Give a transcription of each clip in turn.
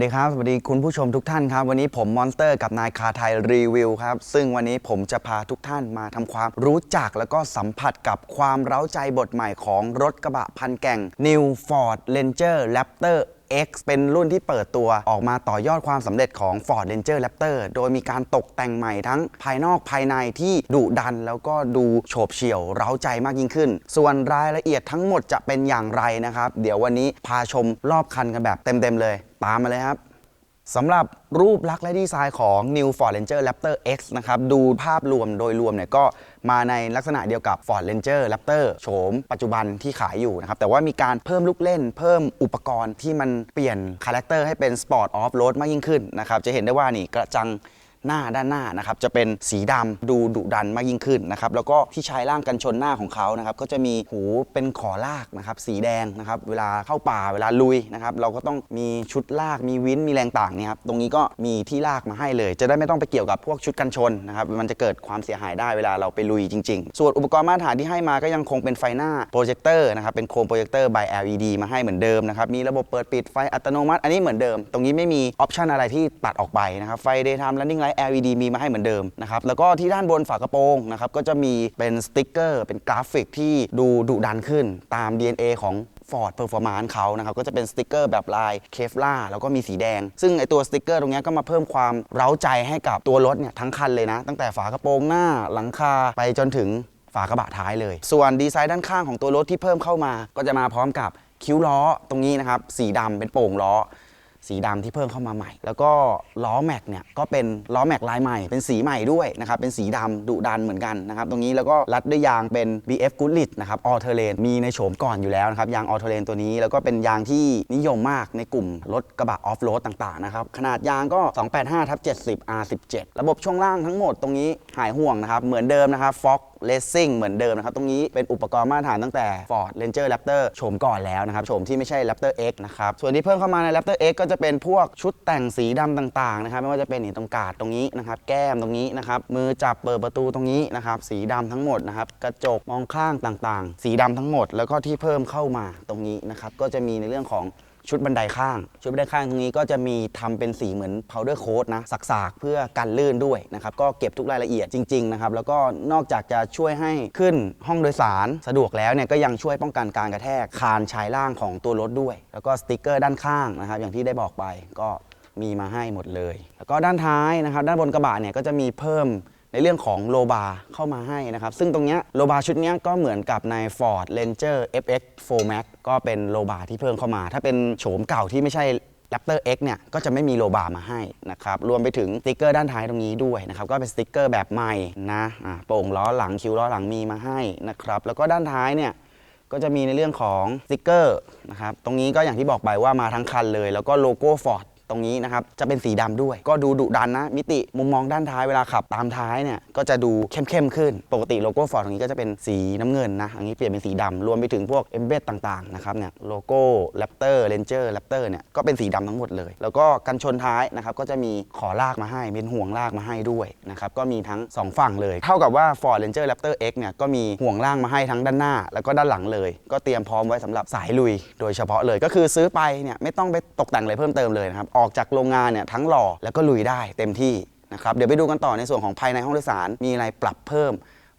สวัสดีครับ สวัสดีคุณผู้ชมทุกท่านครับ วันนี้ผมมอนสเตอร์กับนายคาไทยรีวิวครับ ซึ่งวันนี้ผมจะพาทุกท่านมาทำความรู้จักแล้วก็สัมผัสกับความเร้าใจบทใหม่ของรถกระบะพันแก่ง New Ford Ranger Raptor X เป็นรุ่นที่เปิดตัวออกมาต่อยอดความสำเร็จของ Ford Ranger Raptor โดยมีการตกแต่งใหม่ทั้งภายนอกภายในที่ดุดัน แล้วก็ดูโฉบเฉี่ยวเร้าใจมากยิ่งขึ้น ส่วนรายละเอียดทั้งหมดจะเป็นอย่างไรนะครับ เดี๋ยววันนี้พาชมรอบคันกันแบบเต็มๆเลย ตามมาเลยครับ สำหรับรูปลักษณ์และดีไซน์ของ New Ford Ranger Raptor X นะครับ ดูภาพรวมโดยรวมเนี่ยก็มาในลักษณะเดียวกับ Ford Ranger Raptor โฉมปัจจุบันที่ขายอยู่นะครับ แต่ว่ามีการเพิ่มลูกเล่น เพิ่มอุปกรณ์ที่มันเปลี่ยนคาแรคเตอร์ให้เป็น Sport Off Road มากยิ่งขึ้นนะครับ จะเห็นได้ว่านี่กระจัง หน้าด้านหน้านะครับจะเป็นสีดำดูดุดันมากยิ่งขึ้นนะครับแล้วก็ที่ชายล่างกันชนหน้าของเขานะครับก็จะมีหูเป็นขอลากนะครับสีแดงนะครับเวลาเข้าป่าเวลาลุยนะครับเราก็ต้องมีชุดลากมีวินมีแรงต่างเนี่ยครับตรงนี้ก็มีที่ลากมาให้เลย จะได้ไม่ต้องไปเกี่ยวกับพวกชุดกันชนนะครับมันจะเกิดความเสียหายได้เวลาเราไปลุยจริง ๆ ส่วนอุปกรณ์มาตรฐานที่ให้มาก็ยังคงเป็นไฟหน้าโปรเจคเตอร์นะครับเป็นโคมโปรเจคเตอร์ by LED มาให้เหมือนเดิมนะครับมีระบบเปิดปิดไฟอัตโนมัติ อันนี้เหมือนเดิม ตรงนี้ไม่มีออปชันอะไรที่ตัดออกไปนะครับไฟ daytime running light LED มีมาให้เหมือนเดิมนะครับแล้วก็ที่ด้านบนฝากระโปรงนะครับก็จะมีเป็นสติ๊กเกอร์เป็นกราฟิกที่ดูดุดันขึ้นตาม DNA ของ Ford Performance เขานะครับก็จะเป็นสติกเกอร์แบบลายเคฟล่าแล้วก็มีสีแดง ซึ่งไอตัวสติกเกอร์ตรงนี้ก็มาเพิ่มความเร้าใจให้กับตัวรถเนี่ยทั้งคันเลยนะ ตั้งแต่ฝากระโปรงหน้าหลังคาไปจนถึงฝากระบะท้ายเลย ส่วนดีไซน์ด้านข้างของตัวรถที่เพิ่มเข้ามา ก็จะมาพร้อมกับคิ้วล้อตรงนี้นะครับสีดำเป็นโป่งล้อ สีดำที่เพิ่มเข้ามาใหม่ แล้วก็ล้อแม็กเนี่ยก็เป็นล้อแม็กลายใหม่ เป็นสีใหม่ด้วยนะครับ เป็นสีดำดุดันเหมือนกันนะครับ ตรงนี้แล้วก็รัดด้วยยางเป็น BF Goodrich นะครับออเทเลนมีในโฉมก่อนอยู่แล้วนะครับ ยางออเทเลนตัวนี้ แล้วก็เป็นยางที่นิยมมากในกลุ่มรถกระบะออฟโรดต่างๆนะครับ ขนาดยางก็ 285ทับ70 R17 ระบบช่วงล่างทั้งหมดตรงนี้หายห่วงนะครับ เหมือนเดิมนะครับ Fox Racing เลสซิ่งเหมือนเดิมนะครับ ตรงนี้เป็นอุปกรณ์มาตรฐานตั้งแต่ Ford Ranger Raptor โฉมก่อนแล้วนะครับโฉมที่ไม่ใช่ Raptor X นะครับ ส่วนที่เพิ่มเข้ามาใน Raptor X ก็จะเป็นพวกชุดแต่งสีดำต่างๆนะครับไม่ว่าจะเป็นนี่ตรงกาดตรงนี้นะครับแก้มตรงนี้นะครับมือจับเปิดประตูตรงนี้นะครับสีดำทั้งหมดนะครับกระจกมองข้างต่างๆ สีดำทั้งหมด แล้วก็ที่เพิ่มเข้ามาตรงนี้นะครับก็จะมีในเรื่องของ ชุดบันไดข้าง ชุดบันไดข้างตรงนี้ก็จะมีทำเป็นสีเหมือน powder coat นะสักๆ เพื่อกันลื่นด้วยนะครับ ก็เก็บทุกรายละเอียดจริงๆนะครับแล้วก็นอกจากจะช่วยให้ขึ้นห้องโดยสารสะดวกแล้วเนี่ยก็ยังช่วยป้องกันการกระแทกคานชายล่างของตัวรถด้วย แล้วก็สติกเกอร์ด้านข้างนะครับ อย่างที่ได้บอกไปก็มีมาให้หมดเลย แล้วก็ด้านท้ายนะครับ ด้านบนกระบะเนี่ยก็จะมีเพิ่ม ในเรื่องของโลบาเข้ามาให้นะครับ ซึ่งตรงนี้โลบาชุดนี้ก็เหมือนกับใน Ford Ranger FX 4 Max ก็เป็นโลบาที่เพิ่มเข้ามา ถ้าเป็นโฉมเก่าที่ไม่ใช่ Raptor X เนี่ยก็จะไม่มีโลบามาให้นะครับ รวมไปถึงสติกเกอร์ด้านท้ายตรงนี้ด้วยนะครับ ก็เป็นสติกเกอร์แบบใหม่นะโป่งล้อหลังคิ้วล้อหลังมีมาให้นะครับ แล้วก็ด้านท้ายเนี่ยก็จะมีในเรื่องของสติกเกอร์นะครับ ตรงนี้ก็อย่างที่บอกไปว่ามาทั้งคันเลย แล้วก็โลโก้ Ford ตรงนี้นะครับจะเป็นสีดำด้วย ก็ดูดุดันนะ มิติมุมมองด้านท้ายเวลาขับตามท้ายเนี่ยก็จะดูเข้มๆขึ้น ปกติโลโก้ Ford ตรงนี้ก็จะเป็นสีน้ำเงินนะอันนี้เปลี่ยนเป็นสีดำรวมไปถึงพวกเอมเบดต่างๆนะครับเนี่ยโลโก้ Raptor Ranger Raptor เตอร์เนี่ยก็เป็นสีดำทั้งหมดเลย แล้วก็กันชนท้ายนะครับก็จะมีขอลากมาให้เป็นห่วงลากมาให้ด้วยนะครับก็มีทั้งสองฝั่งเลย เท่ากับว่า Ford Ranger Raptor X เนี่ยก็มีห่วงล่างมาให้ทั้งด้านหน้า แล้วก็ด้านหลังเลย ก็เตรียมพร้อมไว้สำหรับสายลุย โดยเฉพาะเลยก็คือซื้อไปเนี่ยไม่ต้องไปตกแต่งอะไรเพิ่มเติมเลยนะครับออกจากโรงงานเนี่ยทั้งหล่อแล้วก็ลุยได้เต็มที่นะครับเดี๋ยวไปดูกันต่อในส่วนของภายในห้องโดยสารมีอะไรปรับเพิ่ม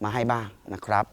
มาให้บ้างนะครับ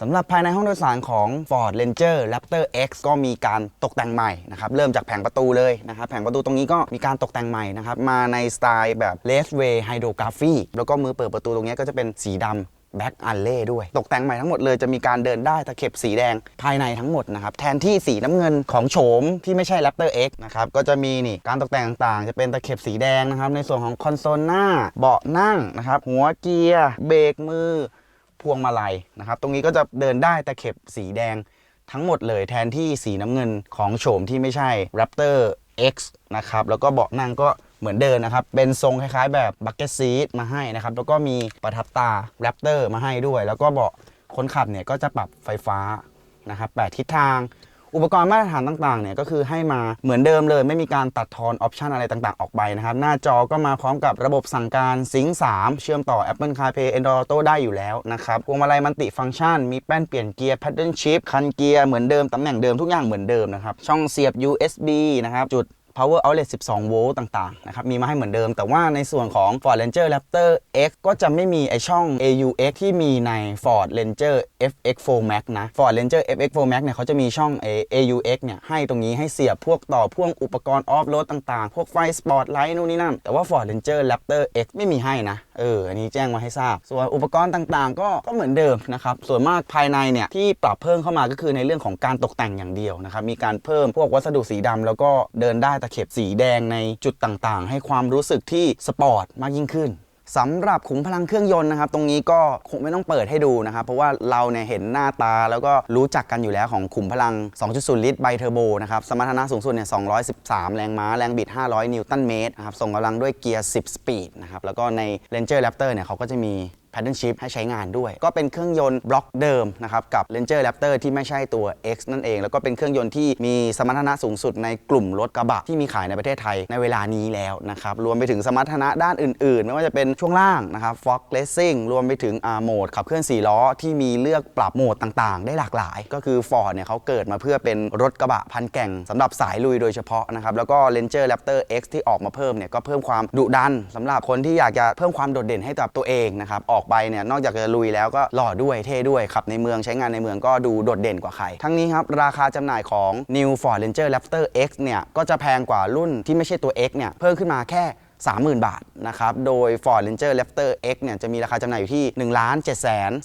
สำหรับภายในห้องโดยสารของ Ford Ranger Raptor X ก็มีการตกแต่งใหม่นะครับเริ่มจากแผงประตูเลยนะครับแผงประตูตรงนี้ก็มีการตกแต่งใหม่นะครับมาในสไตล์แบบ l e s Way Hydrography แล้วก็มือเปิดประตูตรงนี้ก็จะเป็นสีดำ แบ็กอัลเล่ด้วย ตกแต่งใหม่ทั้งหมดเลยจะมีการเดินได้ตะเข็บสีแดงภายในทั้งหมดนะครับแทนที่สีน้ำเงินของโฉมที่ไม่ใช่ Raptor X นะครับก็จะมีนี่การตกแต่งต่างๆ จะเป็นตะเข็บสีแดงนะครับในส่วนของคอนโซลหน้าเบาะนั่งนะครับหัวเกียร์เบรกมือพวงมาลัยนะครับตรงนี้ก็จะเดินได้ตะเข็บสีแดงทั้งหมดเลยแทนที่สีน้ำเงินของโฉมที่ไม่ใช่ Raptor X นะครับแล้วก็เบาะนั่งก็ เหมือนเดิมนะครับ เป็นทรงคล้ายๆ แบบ bucket seat มาให้นะครับ แล้วก็มีประทับตา Raptor มาให้ด้วย แล้วก็เบาะคนขับเนี่ยก็จะปรับไฟฟ้านะครับแปดทิศทางอุปกรณ์มาตรฐานต่างๆเนี่ยก็คือให้มาเหมือนเดิมเลย ไม่มีการตัดทอนออปชันอะไรต่างๆ ออกไปนะครับ หน้าจอก็มาพร้อมกับระบบสั่งการ Sync 3เชื่อมต่อ Apple CarPlay Android Auto ได้อยู่แล้วนะครับพวงมาลัยมันติฟังก์ชัน มีแป้นเปลี่ยนเกียร์ Paddle Shift คันเกียร์เหมือนเดิม ตำแหน่งเดิมทุกอย่างเหมือนเดิมนะครับ ช่องเสียบ USB นะครับจุด power outlet 12 โวลต์ต่างๆ นะครับ มีมาให้เหมือนเดิม แต่ว่าในส่วนของ Ford Ranger Raptor X ก็จะไม่มีไอช่อง AUX ที่มีใน Ford Ranger FX4 Max นะ Ford Ranger FX4 Max เนี่ยเขาจะมีช่อง AUX เนี่ยให้ตรงนี้ให้เสียบพวกต่อพ่วงอุปกรณ์ออฟโรดต่างๆ พวกไฟสปอร์ตไลท์นู่นนี่นั่น แต่ว่า Ford Ranger Raptor X ไม่มีให้นะเอออันนี้แจ้งมาให้ทราบ ส่วนอุปกรณ์ต่างๆ ก็ก็เหมือนเดิมนะครับส่วนมากภายในเนี่ยที่ปรับเพิ่มเข้ามาก็คือในเรื่องของการตกแต่งอย่างเดียวนะครับมีการเพิ่มพวกวัสดุสีดำแล้วก็เดินได้ตะเข็บสีแดงในจุดต่างๆ ให้ความรู้สึกที่สปอร์ตมากยิ่งขึ้น สำหรับขุมพลังเครื่องยนต์นะครับ ตรงนี้ก็คงไม่ต้องเปิดให้ดูนะครับ เพราะว่าเราเนี่ยเห็นหน้าตาแล้วก็รู้จักกันอยู่แล้วของขุมพลัง 2.0 ลิตรไบเทอร์โบนะครับ สมรรถนะสูงสุดเนี่ย 213 แรงม้า แรงบิด 500 นิวตันเมตรนะครับ ส่งกำลังด้วยเกียร์ 10 สปีดนะครับ แล้วก็ใน Ranger Raptor เนี่ยเขาก็จะมี Paddle Shift ให้ใช้งานด้วย ก็เป็นเครื่องยนต์บล็อกเดิมนะครับกับ Ranger Raptor ที่ไม่ใช่ตัว X นั่นเอง แล้วก็เป็นเครื่องยนต์ที่มีสมรรถนะสูงสุดในกลุ่มรถกระบะที่มีขายในประเทศไทยในเวลานี้แล้วนะครับรวมไปถึงสมรรถนะด้านอื่นๆ ไม่ว่าจะเป็นช่วงล่างนะครับ Fox Racing รวมไปถึงโหมดขับเคลื่อน4ล้อที่มีเลือกปรับโหมดต่างๆ ได้หลากหลาย ก็คือ Ford เนี่ยเขาเกิดมาเพื่อเป็นรถกระบะพันแก่งสำหรับสายลุยโดยเฉพาะนะครับแล้วก็ Ranger Raptor X ที่ออกมาเพิ่มเนี่ยก็เพิ่มความดุดันสำหรับคนที่อยากจะเพิ่มความโดดเด่นให้กับตัวเองนะครับออกไปเนี่ยนอกจากจะลุยแล้วก็หล่อด้วยเท่ด้วยขับในเมืองใช้งานในเมืองก็ดูโดดเด่นกว่าใคร ทั้งนี้ครับ ราคาจำหน่ายของ New Ford Ranger Raptor X เนี่ยก็จะแพงกว่ารุ่นที่ไม่ใช่ตัว X เนี่ยเพิ่มขึ้นมาแค่ 30,000 บาทนะครับ โดย Ford Ranger Raptor X เนี่ยจะมีราคาจำหน่ายอยู่ที่ 1 7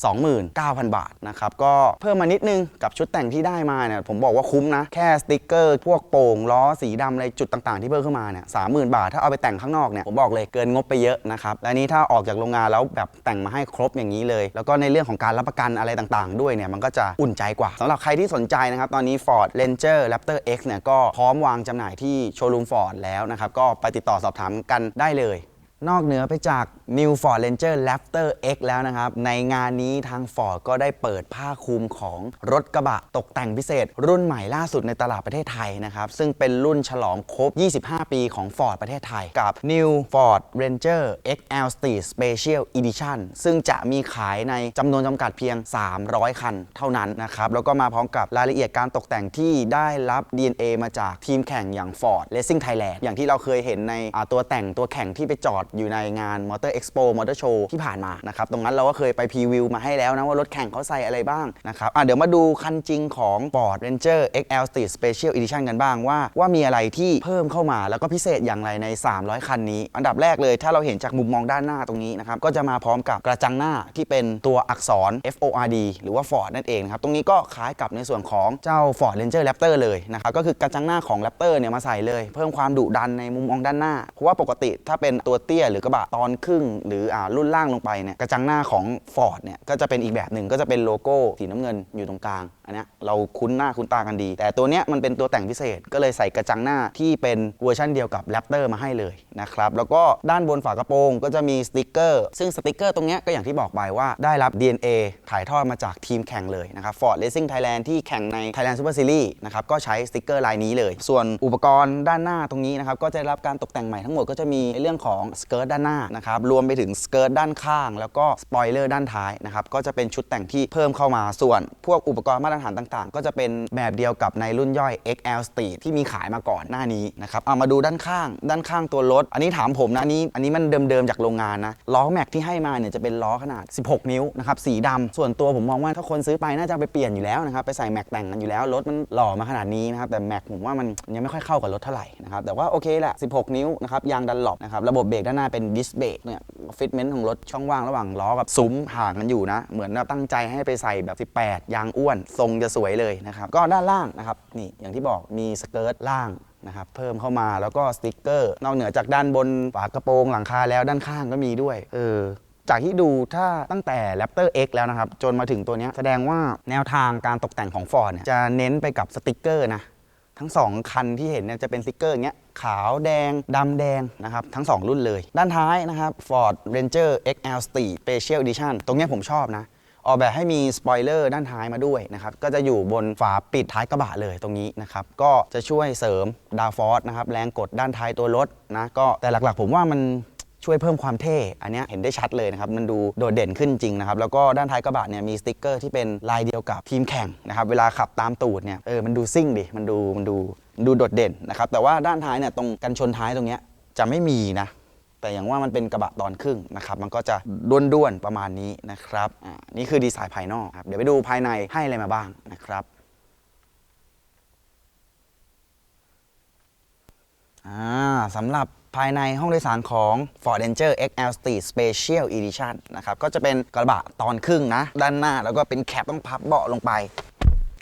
2 9 0 0 0 บาทนะครับ ก็เพิ่มมานิดนึงกับชุดแต่งที่ได้มาเนี่ยผมบอกว่าคุ้มนะ แค่สติกเกอร์ พวกโป่งล้อสีดำอะไรจุดต่างๆที่เพิ่มขึ้นมาเนี่ยสามหมื่นบาท ถ้าเอาไปแต่งข้างนอกเนี่ยผมบอกเลยเกินงบไปเยอะนะครับ และนี้ถ้าออกจากโรงงานแล้วแบบแต่งมาให้ครบอย่างนี้เลย แล้วก็ในเรื่องของการรับประกันอะไรต่างๆ ด้วยเนี่ยมันก็จะอุ่นใจกว่าสำหรับใครที่สนใจนะครับตอนนี้ Ford Ranger Raptor X เนี่ยก็พร้อมวางจำหน่ายที่โชว์รูม Ford แล้วนะครับก็ไปติดต่อสอบถามกันได้เลย นอกเหนือไปจาก New Ford Ranger Raptor X แล้วนะครับ ในงานนี้ทาง Ford ก็ได้เปิดผ้าคลุมของรถกระบะตกแต่งพิเศษ รุ่นใหม่ล่าสุดในตลาดประเทศไทยนะครับ ซึ่งเป็นรุ่นฉลองครบ 25 ปีของ Ford ประเทศไทย กับ New Ford Ranger XL Street Special Edition ซึ่งจะมีขายในจำนวนจำกัดเพียง 300 คัน เท่านั้นนะครับ แล้วก็มาพร้อมกับรายละเอียดการตกแต่งที่ได้รับ DNA มาจากทีมแข่งอย่าง Ford Racing Thailand อย่างที่เราเคยเห็นในตัวแต่งตัวแข่งที่ไปจอดอยู่ในงาน Motor Expo Motor Show ที่ผ่านมานะครับตรงนั้นเราก็เคยไปพรีวิวมาให้แล้วนะว่ารถแข่งเขาใส่อะไรบ้างนะครับอะเดี๋ยวมาดูคันจริงของ Ford Ranger XL Street Special Edition กันบ้างว่า ว่ามีอะไรที่เพิ่มเข้ามาแล้วก็พิเศษอย่างไรใน 300 คันนี้ อันดับแรกเลยถ้าเราเห็นจากมุมมองด้านหน้าตรงนี้นะครับก็จะมาพร้อมกับกระจังหน้าที่เป็นตัวอักษร FORD หรือว่า Ford นั่นเองนะครับตรงนี้ก็คล้ายกับในส่วนของเจ้า Ford Ranger Raptor เลยนะครับก็คือกระจังหน้าของ Raptor เนี่ยมาใส่เลย เพิ่มความดุดันในมุมมองด้านหน้าเพราะว่าปกติถ้าเป็นตัวเตี้ยหรือกระบะตอนครึ่ง หรืออ่ารุ่นล่างลงไปเนี่ยกระจังหน้าของ Ford เนี่ยก็จะเป็นอีกแบบหนึ่งก็จะเป็นโลโก้สีน้ำเงินอยู่ตรงกลางอันนี้เราคุ้นหน้าคุ้นตากันดี แต่ตัวเนี้ยมันเป็นตัวแต่งพิเศษก็เลยใส่กระจังหน้าที่เป็นเวอร์ชันเดียวกับ Raptor มาให้เลยนะครับแล้วก็ด้านบนฝากระโปรงก็จะมีสติกเกอร์ซึ่งสติกเกอร์ตรงเนี้ยก็อย่างที่บอกไปว่าได้รับ DNA ถ่ายทอดมาจากทีมแข่งเลยนะครับ Ford Racing Thailand ที่แข่งใน Thailand Super Series นะครับก็ใช้สติกเกอร์ลายนี้เลย ส่วนอุปกรณ์ด้านหน้าตรงนี้นะครับก็จะได้รับการตกแต่งใหม่ทั้งหมดก็จะมีเรื่องของสเกิร์ตด้านหน้านะครับรวมไปถึงสเกิร์ตด้านข้าง แล้วก็สปอยเลอร์ด้านท้ายนะครับก็จะเป็นชุดแต่งที่เพิ่มเข้ามาส่วน พวกอุปกรณ์มาตรฐานต่างๆ ก็จะเป็นแบบเดียวกับในรุ่นย่อย XL Street ที่มีขายมาก่อนหน้านี้นะครับเอามาดูด้านข้างด้านข้างตัวรถ อันนี้ถามผมนะอันนี้อันนี้มันเดิมๆจากโรงงานนะล้อแม็กที่ให้มาเนี่ยจะเป็นล้อขนาด 16 นิ้วนะครับสีดำส่วนตัวผมมองว่าถ้าคนซื้อไปน่าจะไปเปลี่ยนอยู่แล้วนะครับไปใส่แม็กแต่งกันอยู่แล้วรถมันหล่อมาขนาดนี้นะครับแต่แม็กผมว่ามันยังไม่ค่อยเข้ากับรถเท่าไหร่นะครับแต่ว่าโอเคแหละ16 นิ้วนะครับยางดันหลบนะครับระบบเบรกด้านหน้าเป็นดิสเบรกเนี่ยฟิตเมนต์ของรถช่องว่างระหว่างล้อกับซุ้มห่างกันอยู่นะ เหมือนตั้งใจให้ไปใส่แบบ 18 ยางอ้วน ทรงจะสวยเลยนะครับก็ด้านล่างนะครับนี่อย่างที่บอกมีสเกิร์ตล่างนะครับเพิ่มเข้ามาแล้วก็สติกเกอร์ นอกเหนือจากด้านบนฝากระโปรงหลังคาแล้วด้านข้างก็มีด้วยเออจากที่ดูถ้าตั้งแต่ Raptor X แล้วนะครับ จนมาถึงตัวนี้แสดงว่าแนวทางการตกแต่งของ Ford เนี่ยจะเน้นไปกับสติกเกอร์นะ ทั้ง 2 คันที่เห็นเนี่ยจะเป็นสติกเกอร์อย่างเงี้ยขาวแดงดำแดงนะครับ ทั้ง 2 รุ่นเลย ด้านท้ายนะครับ Ford Ranger XL Street Special Edition ตรงเนี้ยผมชอบนะ ออกแบบให้มีสปอยเลอร์ด้านท้ายมาด้วยนะครับ ก็จะอยู่บนฝาปิดท้ายกระบะเลยตรงนี้นะครับ ก็จะช่วยเสริมดาวฟอร์สนะครับแรงกดด้านท้ายตัวรถนะก็แต่หลักๆ ผมว่ามัน ช่วยเพิ่มความเท่ อันนี้เห็นได้ชัดเลยนะครับ มันดูโดดเด่นขึ้นจริงนะครับ แล้วก็ด้านท้ายกระบะเนี่ยมีสติกเกอร์ที่เป็นลายเดียวกับทีมแข่งนะครับ เวลาขับตามตูดเนี่ย เออ มันดูซิ่งดิ มันดู มันดู ดูโดดเด่นนะครับ แต่ว่าด้านท้ายเนี่ยตรงกันชนท้ายตรงเนี้ยจะไม่มีนะ แต่อย่างว่ามันเป็นกระบะตอนครึ่งนะครับ มันก็จะด้วนๆประมาณนี้นะครับ อ่า นี่คือดีไซน์ภายนอกครับ เดี๋ยวไปดูภายในให้อะไรมาบ้างนะครับอ่าสำหรับภายในห้องโดยสารของ Ford Ranger XL Street Special Edition นะครับ ก็จะเป็นกระบะตอนครึ่งนะ ด้านหน้าแล้วก็เป็นแคปต้องพับเบาะลงไป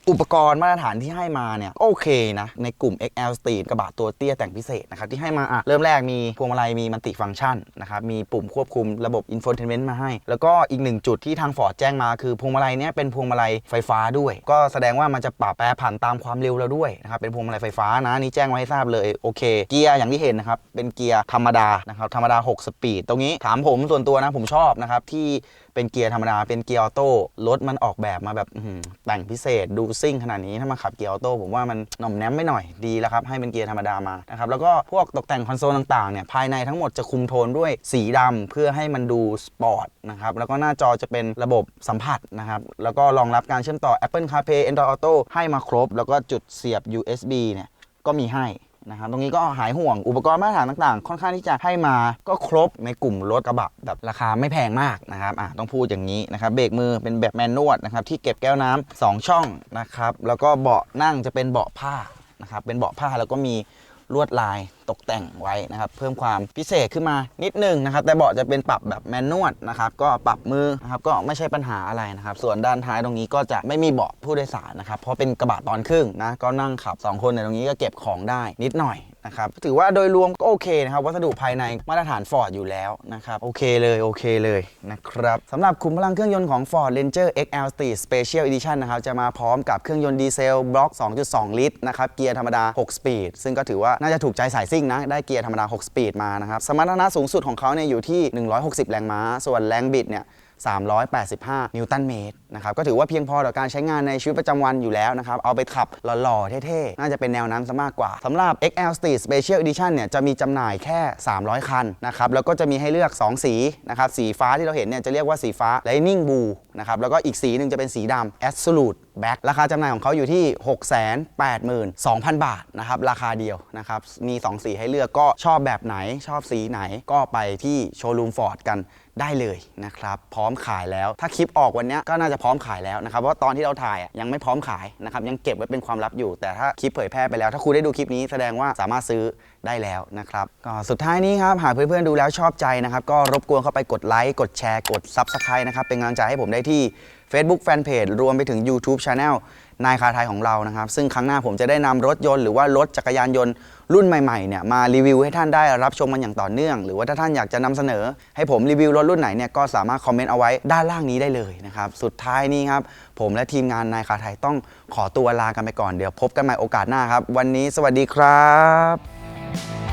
อุปกรณ์มาตรฐานที่ให้มาเนี่ย โอเคนะ ในกลุ่ม XL Street กระบะตัวเตี้ยแต่งพิเศษนะครับ ที่ให้มาอะเริ่มแรกมีพวงมาลัยมีมัลติฟังก์ชันนะครับ มีปุ่มควบคุมระบบ Infotainment มาให้ แล้วก็อีกหนึ่งจุดที่ทาง Ford แจ้งมาคือพวงมาลัยเนี้ยเป็นพวงมาลัยไฟฟ้าด้วย ก็แสดงว่ามันจะปรับแปรผันตามความเร็วเราด้วยนะครับเป็นพวงมาลัยไฟฟ้านะนี่แจ้งไว้ให้ทราบเลยโอเค เกียร์อย่างที่เห็นนะครับเป็นเกียร์ธรรมดานะครับธรรมดา 6 สปีดตรงนี้ถามผมส่วนตัวนะผมชอบนะครับที่ เป็นเกียร์ธรรมดาเป็นเกียร์ออโต้รถมันออกแบบมาแบบแต่งพิเศษดูซิ่งขนาดนี้ถ้ามาขับเกียร์ออโต้ผมว่ามันหน่อมแนมไม่หน่อยดีแล้วครับให้เป็นเกียร์ธรรมดามานะครับแล้วก็พวกตกแต่งคอนโซลต่างๆเนี่ยภายในทั้งหมดจะคุมโทนด้วยสีดำเพื่อให้มันดูสปอร์ตนะครับแล้วก็หน้าจอจะเป็นระบบสัมผัสนะครับแล้วก็รองรับการเชื่อมต่อ Apple CarPlay Android Auto ให้มาครบ แล้วก็จุดเสียบ USB เนี่ยก็มีให้ นะครับตรงนี้ก็หายห่วงอุปกรณ์มาตรฐานต่างๆ ค่อนข้างที่จะให้มาก็ครบในกลุ่มรถกระบะแบบราคาไม่แพงมากนะครับอะต้องพูดอย่างนี้นะครับเบรกมือเป็นแบบแมนนวลนะครับที่เก็บแก้วน้ำสองช่องนะครับแล้วก็เบาะนั่งจะเป็นเบาะผ้านะครับเป็นเบาะผ้าแล้วก็มี ลวดลายตกแต่งไว้นะครับ เพิ่มความพิเศษขึ้นมานิดนึงนะครับ แต่เบาะจะเป็นปรับแบบแมนนวลนะครับ ก็ปรับมือนะครับก็ไม่ใช่ปัญหาอะไรนะครับ ส่วนด้านท้ายตรงนี้ก็จะไม่มีเบาะผู้โดยสารนะครับ เพราะเป็นกระบะตอนครึ่งนะ ก็นั่งขับสองคนในตรงนี้ก็เก็บของได้นิดหน่อย นะครับถือว่าโดยรวมก็โอเคนะครับ วัสดุภายในมาตรฐาน Ford อยู่แล้วนะครับ โอเคเลยโอเคเลยนะครับสำหรับขุมพลังเครื่องยนต์ของ Ford Ranger XL Street Special Edition นะครับ จะมาพร้อมกับเครื่องยนต์ดีเซลบล็อก 2.2 ลิตรนะครับ เกียร์ธรรมดา 6 สปีด ซึ่งก็ถือว่าน่าจะถูกใจสายซิ่งนะ ได้เกียร์ธรรมดา 6 สปีดมานะครับ สมรรถนะสูงสุดของเขาเนี่ยอยู่ที่ 160 แรงม้า ส่วนแรงบิดเนี่ย 385 นิวตันเมตรนะครับก็ถือว่าเพียงพอต่อการใช้งานในชีวิตประจำวันอยู่แล้วนะครับ เอาไปขับหล่อๆ เท่ๆ น่าจะเป็นแนวนั้นซะมากกว่าสำหรับ XL Street Special Edition เนี่ยจะมีจำหน่ายแค่ 300 คันนะครับ แล้วก็จะมีให้เลือก 2 สีนะครับ สีฟ้าที่เราเห็นเนี่ยจะเรียกว่าสีฟ้า Lightning Blue นะครับ แล้วก็อีกสีหนึ่งจะเป็นสีดำ Absolute Black ราคาจำหน่ายของเขาอยู่ที่ 682,000 บาทนะครับ ราคาเดียวนะครับ มี 2 สีให้เลือกก็ชอบแบบไหนชอบสีไหนก็ไปที่โชว์รูมฟอร์ดกัน ได้เลยนะครับพร้อมขายแล้ว ถ้าคลิปออกวันนี้ก็น่าจะพร้อมขายแล้วนะครับเพราะตอนที่เราถ่ายยังไม่พร้อมขายนะครับยังเก็บไว้เป็นความลับอยู่ แต่ถ้าคลิปเผยแพร่ไปแล้ว ถ้าคุณได้ดูคลิปนี้แสดงว่าสามารถซื้อได้แล้วนะครับก็สุดท้ายนี้ครับหากเพื่อนๆดูแล้วชอบใจนะครับก็รบกวนเข้าไปกดไลค์กดแชร์กด Subscribe นะครับเป็นกำลังใจให้ผมได้ที่ Facebook Fanpage รวมไปถึง YouTube Channel นายคาไทยของเรานะครับ ซึ่งครั้งหน้าผมจะได้นำรถยนต์หรือว่ารถจักรยานยนต์รุ่นใหม่ๆเนี่ยมารีวิวให้ท่านได้รับชมกันอย่างต่อเนื่อง หรือว่าถ้าท่านอยากจะนำเสนอ ให้ผมรีวิวรถรุ่นไหนเนี่ยก็สามารถคอมเมนต์เอาไว้ด้านล่างนี้ได้เลยนะครับสุดท้ายนี้ครับผมและทีมงานนายคาไทยต้องขอตัวลากันไปก่อนเดี๋ยวพบกันใหม่โอกาสหน้าครับ วันนี้สวัสดีครับ